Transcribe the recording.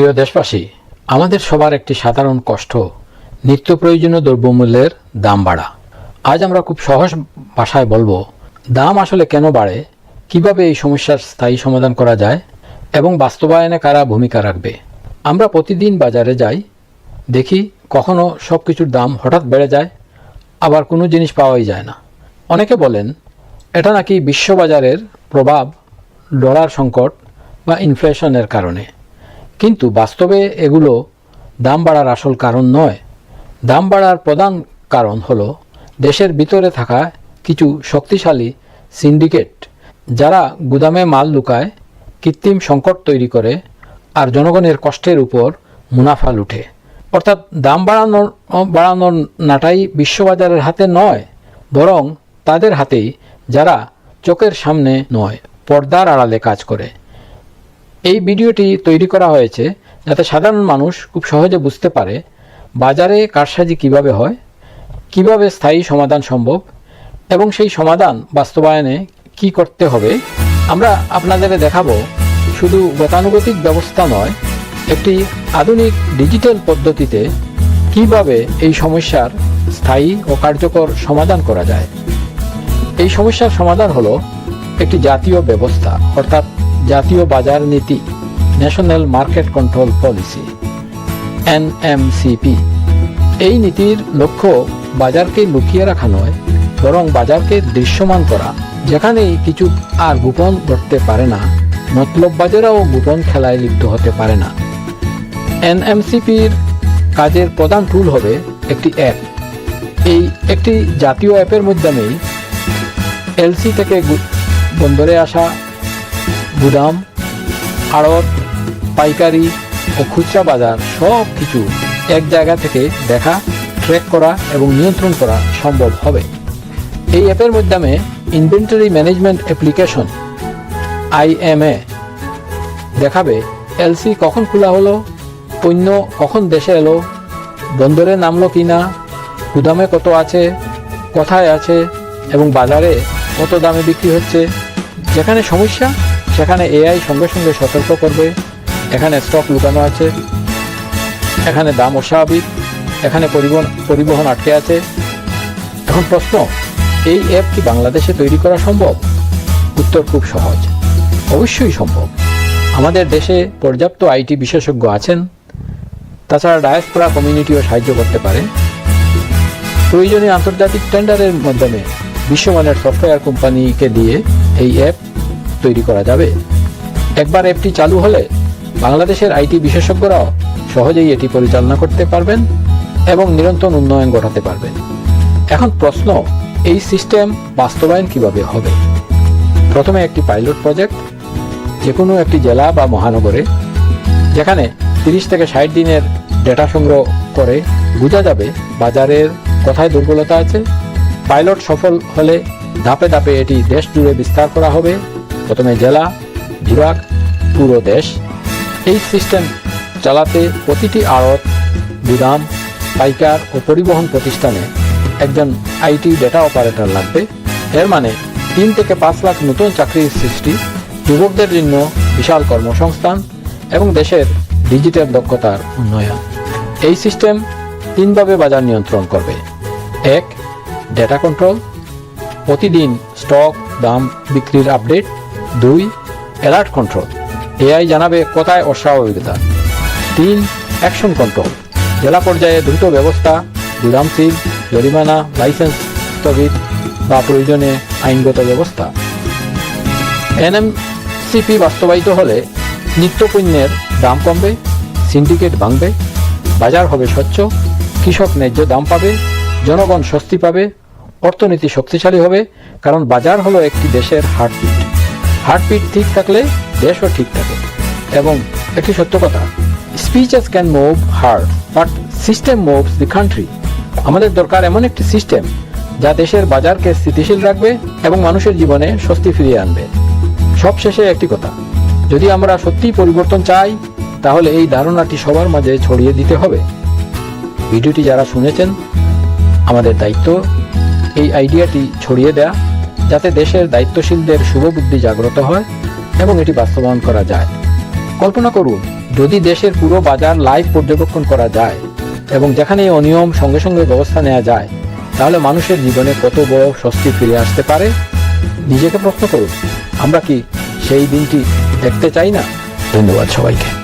প্রিয় দেশবাসী, আমাদের সবার একটি সাধারণ কষ্ট নিত্য প্রয়োজনীয় দ্রব্যমূল্যের দাম বাড়া। আজ আমরা খুব সহজ ভাষায় বলব, দাম আসলে কেন বাড়ে, কীভাবে এই সমস্যার স্থায়ী সমাধান করা যায়, এবং বাস্তবায়নে কারা ভূমিকা রাখবে। আমরা প্রতিদিন বাজারে যাই, দেখি কখনো সব কিছুর দাম হঠাৎ বেড়ে যায়, আবার কোনো জিনিস পাওয়াই যায় না। অনেকে বলেন, এটা নাকি বিশ্ববাজারের প্রভাব, ডলার সংকট বা ইনফ্লেশনের কারণে। কিন্তু বাস্তবে এগুলো দাম বাড়ার আসল কারণ নয়। দাম বাড়ার প্রধান কারণ হলো দেশের ভিতরে থাকা কিছু শক্তিশালী সিন্ডিকেট, যারা গুদামে মাল লুকায়, কৃত্রিম সংকট তৈরি করে আর জনগণের কষ্টের উপর মুনাফা লুঠে অর্থাৎ দাম বাড়ানোর বাড়ানোর নাটাই বিশ্ববাজারের হাতে নয়, বরং তাদের হাতেই যারা চোখের সামনে নয়, পর্দার আড়ালে কাজ করে। এই ভিডিওটি তৈরি করা হয়েছে যাতে সাধারণ মানুষ খুব সহজে বুঝতে পারে বাজারে কারসাজি কীভাবে হয়, কীভাবে স্থায়ী সমাধান সম্ভব, এবং সেই সমাধান বাস্তবায়নে কি করতে হবে। আমরা আপনাদের দেখাবো শুধু গতানুগতিক ব্যবস্থা নয়, একটি আধুনিক ডিজিটাল পদ্ধতিতে কীভাবে এই সমস্যার স্থায়ী ও কার্যকর সমাধান করা যায়। এই সমস্যার সমাধান হলো একটি জাতীয় ব্যবস্থা, অর্থাৎ জাতীয় বাজার নীতি national market control policy NMCP এই নীতির লক্ষ্য বাজারকে লুকিয়ে রাখা নয়, বরং বাজারকে দৃশ্যমান করা, যেখানেই কিছু আর গোপন করতে পারে না, মতলব বাজারাও গোপন খেলায় লিপ্ত হতে পারে না। এনএমসিপির কাজের প্রধান টুল হবে একটি অ্যাপ এই একটি জাতীয় অ্যাপের মাধ্যমেই এলসি থেকে বন্দরে আসা গুদাম, আড়ত, পাইকারি ও খুচরা বাজার সব কিছু এক জায়গা থেকে দেখা ট্র্যাক করা এবং নিয়ন্ত্রণ করা সম্ভব হবে। এই অ্যাপের মাধ্যমে ইনভেন্টরি ম্যানেজমেন্ট অ্যাপ্লিকেশন আইএমএ দেখাবে এলসি কখন খোলা হলো, পণ্য কখন দেশে এলো, বন্দরে নামলো কি না গুদামে কত আছে, কোথায় আছে, এবং বাজারে কত দামে বিক্রি হচ্ছে, যেখানে সমস্যা সেখানে এআই সঙ্গে সঙ্গে সতর্ক করবে, এখানে স্টক লুকানো আছে, এখানে দাম অস্বাভাবিক এখানে পরিবহন পরিবহন আটকে আছে। এখন প্রশ্ন, এই অ্যাপ কি বাংলাদেশে তৈরি করা সম্ভব? উত্তর খুব সহজ, অবশ্যই সম্ভব। আমাদের দেশে পর্যাপ্ত আইটি বিশেষজ্ঞ আছেন, তাছাড়া ডায়াসপোরা কমিউনিটিও সাহায্য করতে পারে। প্রয়োজনীয় আন্তর্জাতিক টেন্ডারের মাধ্যমে বিশ্বমানের সফটওয়্যার কোম্পানিকে দিয়ে এই অ্যাপ তৈরি করা যাবে। একবার অ্যাপটি চালু হলে বাংলাদেশের আইটি বিশেষজ্ঞরাও সহজেই এটি পরিচালনা করতে পারবেন এবং নিরন্তর উন্নয়ন ঘটাতে পারবেন। এখন প্রশ্ন, এই সিস্টেম বাস্তবায়ন কীভাবে হবে? প্রথমে একটি পাইলট প্রজেক্ট যে কোনো একটি জেলা বা মহানগরে, যেখানে তিরিশ থেকে ষাট দিনের ডেটা সংগ্রহ করে বোঝা যাবে বাজারের কোথায় দুর্বলতা আছে। পাইলট সফল হলে ধাপে ধাপে এটি দেশ জুড়ে বিস্তার করা হবে। প্রথমে জেলা, বিভাগ, পুরো দেশ। এই সিস্টেম চালাতে প্রতিটি আড়ত গুদাম পাইকার ও পরিবহন প্রতিষ্ঠানে একজন আইটি ডেটা অপারেটর লাগবে। এর মানে তিন থেকে পাঁচ লাখ নতুন চাকরির সৃষ্টি যুবকদের জন্য বিশাল কর্মসংস্থান এবং দেশের ডিজিটাল দক্ষতার উন্নয়ন। এই সিস্টেম তিনভাবে বাজার নিয়ন্ত্রণ করবে। এক ডেটা কন্ট্রোল প্রতিদিন স্টক দাম, বিক্রির আপডেট দুই অ্যালার্ট কন্ট্রোল এআই জানাবে কোথায় অস্বাভাবিকতা। তিন অ্যাকশন কন্ট্রোল জেলা পর্যায়ে দ্রুত ব্যবস্থা, গুদাম সিল জরিমানা লাইসেন্স স্থগিত বা প্রয়োজনে আইনগত ব্যবস্থা। এনএমসিপি বাস্তবায়িত হলে নিত্যপণ্যের দাম কমবে সিন্ডিকেট ভাঙবে, বাজার হবে স্বচ্ছ, কৃষক ন্যায্য দাম পাবে, জনগণ স্বস্তি পাবে, অর্থনীতি শক্তিশালী হবে, কারণ বাজার হলো একটি দেশের হার্টবিট হার্টবিট ঠিক থাকলে দেশও ঠিক থাকে। এবং একটি সত্য কথা speeches can move heart but system moves the country আমাদের দরকার এমন একটি সিস্টেম যা দেশের বাজারকে স্থিতিশীল রাখবে এবং মানুষের জীবনে স্বস্তি ফিরিয়ে আনবে। সবশেষে একটি কথা, যদি আমরা সত্যিই পরিবর্তন চাই, তাহলে এই ধারণাটি সবার মাঝে ছড়িয়ে দিতে হবে। ভিডিওটি যারা শুনেছেন, আমাদের দায়িত্ব এই আইডিয়াটি ছড়িয়ে দেয়া। যাতে দেশের দায়িত্বশীলদের শুভবুদ্ধি জাগ্রত হয় এবং এটি বাস্তবায়ন করা যায়। কল্পনা করুন, যদি দেশের পুরো বাজার লাইভ পর্যবেক্ষণ করা যায় এবং যেখানে অনিয়ম সঙ্গে সঙ্গে ব্যবস্থা নেওয়া যায়, তাহলে মানুষের জীবনে কত বড় স্বস্তি ফিরে আসতে পারে? নিজেকে প্রশ্ন করুন, আমরা কি সেই দিনটি দেখতে চাই না? ধন্যবাদ সবাইকে।